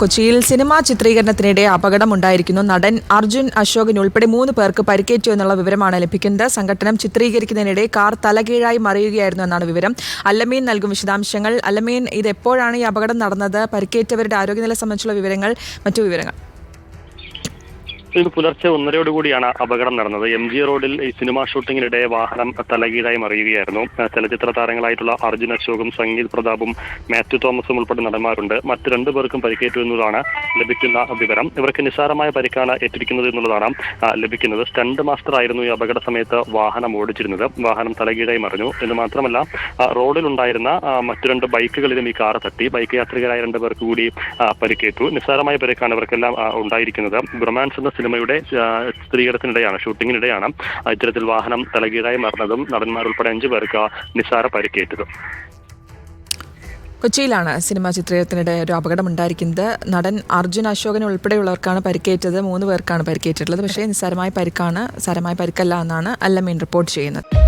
കൊച്ചിയിൽ സിനിമാ ചിത്രീകരണത്തിനിടെ അപകടമുണ്ടായിരിക്കുന്നു. നടൻ അർജുൻ അശോകൻ ഉൾപ്പെടെ മൂന്ന് പേർക്ക് പരിക്കേറ്റു എന്നുള്ള വിവരമാണ് ലഭിക്കുന്നത്. സംഘടനം ചിത്രീകരിക്കുന്നതിനിടെ കാർ തലകീഴായി മറിയുകയായിരുന്നു എന്നാണ് വിവരം. അല്ലമീൻ നൽകും വിശദാംശങ്ങൾ. അല്ലമീൻ ഇത് എപ്പോഴാണ് ഈ അപകടം നടന്നത്? പരിക്കേറ്റവരുടെ ആരോഗ്യനില സംബന്ധിച്ചുള്ള വിവരങ്ങൾ. മറ്റു വിവരങ്ങൾ. ഇന്ന് പുലർച്ചെ ഒന്നരയോടുകൂടിയാണ് അപകടം നടന്നത്. എം ജി റോഡിൽ ഈ സിനിമാ ഷൂട്ടിങ്ങിനിടെ വാഹനം തലകീഴായി മറിയുകയായിരുന്നു. ചലച്ചിത്ര താരങ്ങളായിട്ടുള്ള അർജുൻ അശോകും സംഗീത് പ്രതാപും മാത്യു തോമസും ഉൾപ്പെടെ നടന്മാരുണ്ട്. മറ്റു രണ്ടു പേർക്കും പരിക്കേറ്റു എന്നതാണ് ലഭിക്കുന്ന വിവരം. ഇവർക്ക് നിസ്സാരമായ പരിക്കാണ് ഏറ്റിരിക്കുന്നത് എന്നുള്ളതാണ് ലഭിക്കുന്നത്. സ്റ്റണ്ട് മാസ്റ്റർ ആയിരുന്നു ഈ അപകട സമയത്ത് വാഹനം ഓടിച്ചിരുന്നത്. വാഹനം തലകീഴായി മറിഞ്ഞു. എന്ന് മാത്രമല്ല റോഡിലുണ്ടായിരുന്ന മറ്റു രണ്ട് ബൈക്കുകളിലും ഈ കാർ തട്ടി. ബൈക്ക് യാത്രികരായ രണ്ടു പേർക്ക് കൂടി പരിക്കേറ്റു. നിസ്സാരമായ പരിക്കാണ് ഇവർക്കെല്ലാം ഉണ്ടായിരിക്കുന്നത്. ബ്രൊമാൻസ് എന്ന സിനിമയുടെ ചിത്രീകരണത്തിനിടെയാണ് ഷൂട്ടിങ്ങിനിടെയാണ് ഇത്തരത്തിൽ വാഹനം തലകീഴായി മറന്നതും നടന്മാരുൾപ്പെടെ അഞ്ചു പേർക്ക് നിസ്സാര പരിക്കേറ്റതും. കൊച്ചിയിലാണ് സിനിമാ ചിത്രീകരണത്തിനിടെ ഒരു അപകടം ഉണ്ടായിരിക്കുന്നത് നടൻ അർജുൻ അശോകൻ ഉൾപ്പെടെയുള്ളവർക്കാണ് പരിക്കേറ്റത്. മൂന്ന് പേർക്കാണ് പരിക്കേറ്റിട്ടുള്ളത്. പക്ഷേ നിസ്സാരമായ പരിക്കാണ് സാരമായ പരിക്കല്ല എന്നാണ് അല്ലമീൻ റിപ്പോർട്ട് ചെയ്യുന്നത്.